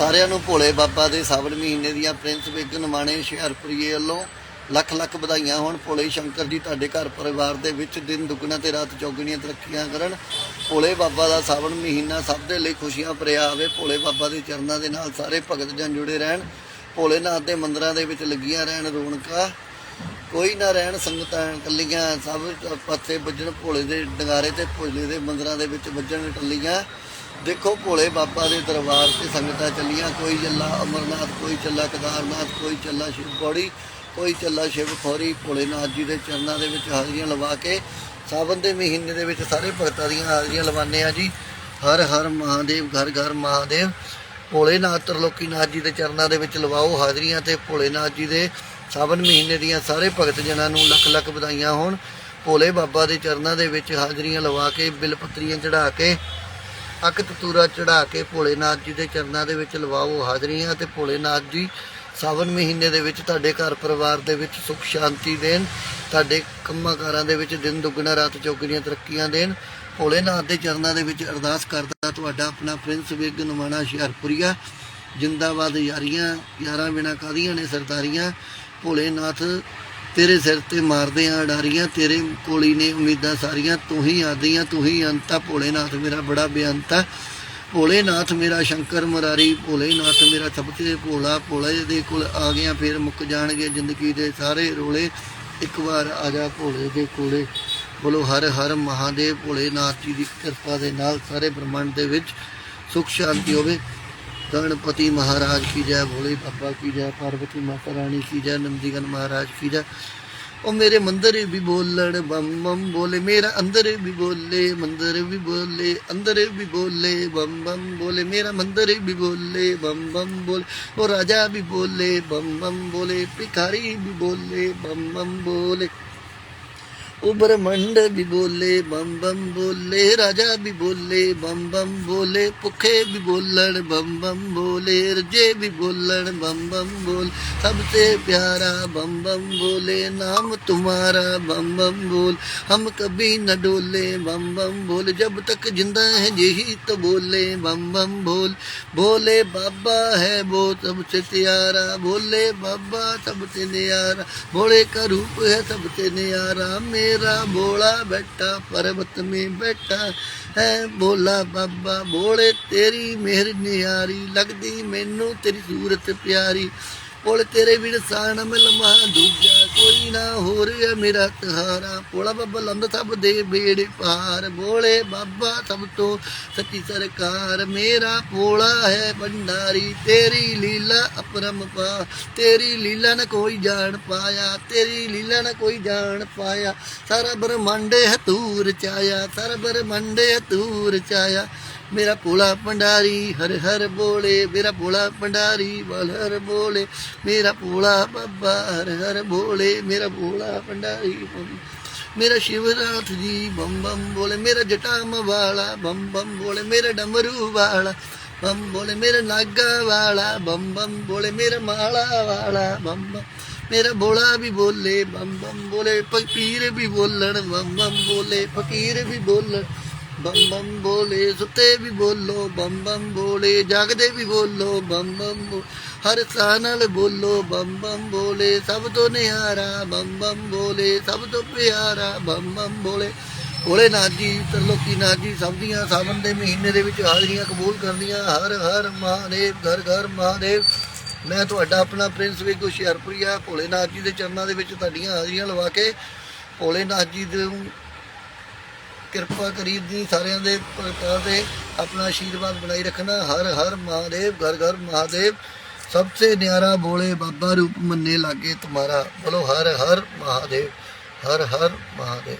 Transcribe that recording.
ਸਾਰਿਆਂ ਨੂੰ ਭੋਲੇ ਬਾਬਾ ਦੇ ਸਾਵਣ ਮਹੀਨੇ ਦੀਆਂ ਪ੍ਰਿੰਸ ਵਿਗਨ ਮਾਣੇ ਹੁਸ਼ਿਆਰਪੁਰੀਏ ਵੱਲੋਂ ਲੱਖ ਲੱਖ ਵਧਾਈਆਂ ਹੋਣ। ਭੋਲੇ ਸ਼ੰਕਰ ਜੀ ਤੁਹਾਡੇ ਘਰ ਪਰਿਵਾਰ ਦੇ ਵਿੱਚ ਦਿਨ ਦੁੱਗਣਾ ਤੇ ਰਾਤ ਚੌਗਣੀਆਂ ਤਰੱਕੀਆਂ ਕਰਨ। ਭੋਲੇ ਬਾਬਾ ਦਾ ਸਾਵਣ ਮਹੀਨਾ ਸਭ ਦੇ ਲਈ ਖੁਸ਼ੀਆਂ ਭਰਿਆ ਆਵੇ। ਭੋਲੇ ਬਾਬਾ ਦੇ ਚਰਨਾਂ ਦੇ ਨਾਲ ਸਾਰੇ ਭਗਤ ਜਨ ਜੁੜੇ ਰਹਿਣ। ਭੋਲੇਨਾਥ ਦੇ ਮੰਦਰਾਂ ਦੇ ਵਿੱਚ ਲੱਗੀਆਂ ਰਹਿਣ ਰੌਣਕਾਂ। ਕੋਈ ਨਾ ਰਹਿਣ, ਸੰਗਤਾਂ ਇਕੱਲੀਆਂ, ਸਭ ਪਾਸੇ ਵੱਜਣ। ਭੋਲੇ ਦੇ ਡੰਗਾਰੇ ਤੇ ਭੋਲੇ ਦੇ ਮੰਦਰਾਂ ਦੇ ਵਿੱਚ ਵੱਜਣ ਟੱਲੀਆਂ ਦੇਖੋ ਭੋਲੇ ਬਾਬਾ ਦੇ ਦਰਬਾਰ ਤੇ ਸੰਗਤਾਂ ਚੱਲੀਆਂ, ਕੋਈ ਚੱਲਾ ਅਮਰਨਾਥ, ਕੋਈ ਚੱਲਾ ਕੇਦਾਰਨਾਥ, ਕੋਈ ਚੱਲਾ ਸ਼ਿਵਪੌੜੀ ਕੋਈ ਚੱਲਾ ਸ਼ਿਵਖੋਰੀ ਭੋਲੇਨਾਥ ਜੀ ਦੇ ਚਰਨਾਂ ਦੇ ਵਿੱਚ ਹਾਜ਼ਰੀਆਂ ਲਵਾ ਕੇ ਸਾਵਨ ਦੇ ਮਹੀਨੇ ਦੇ ਵਿੱਚ ਸਾਰੇ ਭਗਤਾਂ ਦੀਆਂ ਹਾਜ਼ਰੀਆਂ ਲਵਾਉਂਦੇ ਆ ਜੀ। ਹਰ ਹਰ ਮਹਾਦੇਵ, ਘਰ ਘਰ ਮਹਾਦੇਵ ਭੋਲੇਨਾਥ ਤਰਲੋਕੀਨਾਥ ਜੀ ਦੇ ਚਰਨਾਂ ਦੇ ਵਿੱਚ ਲਵਾਓ ਹਾਜ਼ਰੀਆਂ ਤੇ ਭੋਲੇਨਾਥ ਜੀ ਦੇ ਸਾਵਨ ਮਹੀਨੇ ਦੀਆਂ ਸਾਰੇ ਭਗਤ ਜਨਾਂ ਨੂੰ ਲੱਖ ਲੱਖ ਵਧਾਈਆਂ ਹੋਣ। ਭੋਲੇ ਬਾਬਾ ਦੇ ਚਰਨਾਂ ਦੇ ਵਿੱਚ ਹਾਜ਼ਰੀਆਂ ਲਵਾ ਕੇ ਬਿਲ ਪੱਤਰੀਆਂ ਚੜਾ ਕੇ ਅਕ ਤਤੂਰਾ ਚੜਾ ਕੇ ਭੋਲੇਨਾਥ ਜੀ ਦੇ ਚਰਨਾਂ ਦੇ ਵਿੱਚ ਲਵਾਓ ਹਾਜ਼ਰੀਆਂ ਤੇ ਭੋਲੇਨਾਥ ਜੀ ਸਾਵਨ ਮਹੀਨੇ ਦੇ ਵਿੱਚ ਤੁਹਾਡੇ ਘਰ ਪਰਿਵਾਰ ਦੇ ਵਿੱਚ ਸੁਖ ਸ਼ਾਂਤੀ ਦੇਣ, ਤੁਹਾਡੇ ਕੰਮਾਂ ਕਾਰਾਂ ਦੇ ਵਿੱਚ ਦਿਨ ਦੁੱਗਣਾ, ਰਾਤ ਚੌਗਣੀਆਂ ਤਰੱਕੀਆਂ ਦੇਣ। ਭੋਲੇਨਾਥ ਦੇ ਚਰਨਾਂ ਦੇ ਵਿੱਚ ਅਰਦਾਸ ਕਰਦਾ ਤੁਹਾਡਾ ਆਪਣਾ ਪ੍ਰਿੰਸ ਵਿਗ ਨਮਾਣਾ ਹੁਸ਼ਿਆਰਪੁਰੀਆ। ਜਿੰਦਾਬਾਦ ਯਾਰੀਆਂ, ਯਾਰਾਂ ਬਿਨਾ ਕਾਦੀਆਂ ਨੇ ਸਰਦਾਰੀਆਂ। ਭੋਲੇਨਾਥ ਤੇਰੇ ਸਿਰ ਤੇ ਮਾਰਦੇ ਆ ਅਡਾਰੀਆਂ, ਤੇਰੇ ਕੋਲੀ ਨੇ ਉਮੀਦਾਂ ਸਾਰੀਆਂ, ਤੂੰ ਹੀ ਆਦੀਆਂ, ਤੂੰ ਹੀ ਅੰਤਾ ਭੋਲੇਨਾਥ ਮੇਰਾ ਬੜਾ ਬੇਅੰਤਾ ਭੋਲੇਨਾਥ ਮੇਰਾ ਸ਼ੰਕਰ ਮੁਰਾਰੀ, ਭੋਲੇਨਾਥ ਮੇਰਾ ਸਭ ਭੋਲਾ, ਭੋਲੇ ਦੇ ਕੋਲ ਆ ਗਿਆ, ਫੇਰ ਮੁੱਕ ਜਾਣਗੇ ਜ਼ਿੰਦਗੀ ਦੇ ਸਾਰੇ ਰੋਲੇ। ਇੱਕ ਵਾਰ ਆ ਜਾ ਭੋਲੇ ਦੇ ਕੋਲੇ। ਬੋਲੋ ਹਰ ਹਰ ਮਹਾਦੇਵ, ਭੋਲੇਨਾਥ ਜੀ ਦੀ ਕਿਰਪਾ ਦੇ ਨਾਲ ਸਾਰੇ ਬ੍ਰਹਮੰਡ ਦੇ ਵਿੱਚ ਸੁਖ ਸ਼ਾਂਤੀ ਹੋਵੇ। गणपति महाराज की जय भोले बाबा की जय पार्वती माता रानी की जय नंदीगन महाराज की जय ਉਹ ਮੇਰੇ ਮੰਦਰ ਵੀ ਬੋਲਣ ਬੰਮ ਬੰਮ ਬੋਲੇ ਮੇਰਾ ਅੰਦਰ ਵੀ ਬੋਲੇ ਮੰਦਰ ਵੀ ਬੋਲੇ ਅੰਦਰ ਵੀ ਬੋਲੇ ਬੰਮ ਬੰਮ ਬੋਲੇ ਮੇਰਾ ਮੰਦਰ ਵੀ ਬੋਲੇ ਬੰਮ ਬੰਮ ਬੋਲੇ ਉਹ ਰਾਜਾ ਵੀ ਬੋਲੇ ਬੰਮ ਬੰਮ ਬੋਲੇ ਭਿਖਾਰੀ ਵੀ ਬੋਲੇ ਬੰਮ ਬੰਮ ਬੋਲੇ उबर मंड भी बोले, बम बम बोले, राजा भी बोले, बम बम बोले, पुखे भी बोलण, बम बम बोले, रजे भी बोलण, बम बम बोल। सबसे प्यारा बम बम बोले, नाम तुम्हारा बम बम बोल। हम कभी न डोले, बम बम बोले। जब तक ज़िंदा है यही तो बोले, बम बम बोल। बोले, बाबा है वो सबसे प्यारा। बोले, बाबा सबसे न्यारा। भोले का रूप है सबसे न्यारा। मेरे भोला बैठा पर्वत में बैठा है भोला बाबा भोले तेरी मेहर नियारी लगदी मैनू तेरी सूरत प्यारी ਪੁੱਲ ਤੇਰੇ ਵੀਰ ਸਾਨ ਮਿਲਮਾ ਦੂਜਾ ਕੋਈ ਨਾ ਹੋ ਰਿਹਾ ਮੇਰਾ ਤਹਾਰਾ। ਭੋਲਾ ਬਾਬਾ ਲੰਦ ਸਭ ਦੇ ਬੇੜੇ ਪਾਰ। ਬੋਲੇ ਬਾਬਾ ਸਭ ਤੋਂ ਸੱਚੀ ਸਰਕਾਰ। ਮੇਰਾ ਭੋਲਾ ਹੈ ਭੰਡਾਰੀ, ਤੇਰੀ ਲੀਲਾ ਅਪਰੰਪਾ ਤੇਰੀ ਲੀਲਾ ਨਾ ਕੋਈ ਜਾਣ ਪਾਇਆ, ਤੇਰੀ ਲੀਲਾ ਨਾ ਕੋਈ ਜਾਣ ਪਾਇਆ। ਸਾਰਾ ਬ੍ਰਹਮੰਡ ਹੈ ਤੂੰ ਰਚਾਇਆ ਸਾਰਾ ਬ੍ਰਹਮੰਡ ਹੈ ਤੂੰ ਰਚਾਇਆ ਮੇਰਾ ਭੋਲਾ ਭੰਡਾਰੀ, ਹਰ ਹਰ ਬੋਲੇ, ਮੇਰਾ ਭੋਲਾ ਭੰਡਾਰੀ ਬਲ ਹਰ ਬੋਲੇ, ਮੇਰਾ ਭੋਲਾ ਬਾਬਾ, ਹਰ ਹਰ ਬੋਲੇ, ਮੇਰਾ ਭੋਲਾ ਭੰਡਾਰੀ ਬਮ- ਮੇਰਾ ਸ਼ਿਵਨਾਥ ਜੀ ਬੰਮ ਬੰਮ ਬੋਲੇ, ਮੇਰਾ ਜਟਾਮ ਵਾਲਾ ਬੰਮ ਬੰਮ ਬੋਲੇ, ਮੇਰਾ ਡਮਰੂ ਵਾਲਾ ਬੰਮ ਬੋਲੇ, ਮੇਰਾ ਨਾਗਾ ਵਾਲਾ ਬੰਮ ਬੰਮ ਬੋਲੇ, ਮੇਰਾ ਮਾਲਾ ਵਾਲਾ ਬੰਮ ਬੰਮ ਮੇਰਾ ਭੋਲਾ ਵੀ ਬੋਲੇ ਬੰਮ ਬੰਮ ਬੋਲੇ, ਫਕੀਰ ਵੀ ਬੋਲਣ ਬੰਮ ਬੰਮ ਬੋਲੇ, ਫਕੀਰ ਵੀ ਬੋਲਣ। ਬੰਮ ਬੰਮ ਬੋਲੇ, ਸੁੱਤੇ ਵੀ ਬੋਲੋ ਬੰਮ ਬੰਮ ਬੋਲੇ, ਜਾਗਦੇ ਵੀ ਬੋਲੋ ਬੰਮ ਬੰਮ ਬੋ- ਹਰ ਸਾਹ ਨਾਲ ਬੋਲੋ ਬੰਮ ਬੰਮ ਬੋਲੇ, ਸਭ ਤੋਂ ਨਿਹਾਰਾ ਬੰਮ ਬੰਮ ਬੋਲੇ, ਸਭ ਤੋਂ ਪਿਆਰਾ ਬੰਮ ਬੰਮ ਬੋਲੇ। ਭੋਲੇਨਾਥ ਜੀ ਤਰਲੋਕੀਨਾਥ ਜੀ, ਸਭ ਦੀਆਂ ਸਾਵਨ ਦੇ ਮਹੀਨੇ ਦੇ ਵਿੱਚ ਹਾਜ਼ਰੀਆਂ ਕਬੂਲ ਕਰਦੀਆਂ, ਹਰ ਹਰ ਮਹਾਦੇਵ, ਘਰ ਘਰ ਮਹਾਦੇਵ। ਮੈਂ ਤੁਹਾਡਾ ਆਪਣਾ ਪ੍ਰਿੰਸ ਵਿਗ ਹੁਸ਼ਿਆਰਪੁਰੀਆ ਭੋਲੇਨਾਥ ਜੀ ਦੇ ਚਰਨਾਂ ਦੇ ਵਿੱਚ ਤੁਹਾਡੀਆਂ ਹਾਜ਼ਰੀਆਂ ਲਵਾ ਕੇ ਭੋਲੇਨਾਥ ਜੀ ਦੇ ਕਿਰਪਾ ਕਰੀ ਦੀ ਸਾਰਿਆਂ ਦੇ ਭਗਤਾਂ ਤੇ ਆਪਣਾ ਆਸ਼ੀਰਵਾਦ ਬਣਾਈ ਰੱਖਣਾ। ਹਰ ਹਰ ਮਹਾਦੇਵ, ਘਰ ਘਰ ਮਹਾਦੇਵ, ਸਭ ਤੋਂ ਨਿਆਰਾ ਬੋਲੇ ਬਾਬਾ ਰੂਪ ਮੰਨੇ ਲਾਗੇ ਤੁਹਾਰਾ ਬੋਲੋ ਹਰ ਹਰ ਮਹਾਦੇਵ, ਹਰ ਹਰ ਮਹਾਦੇਵ।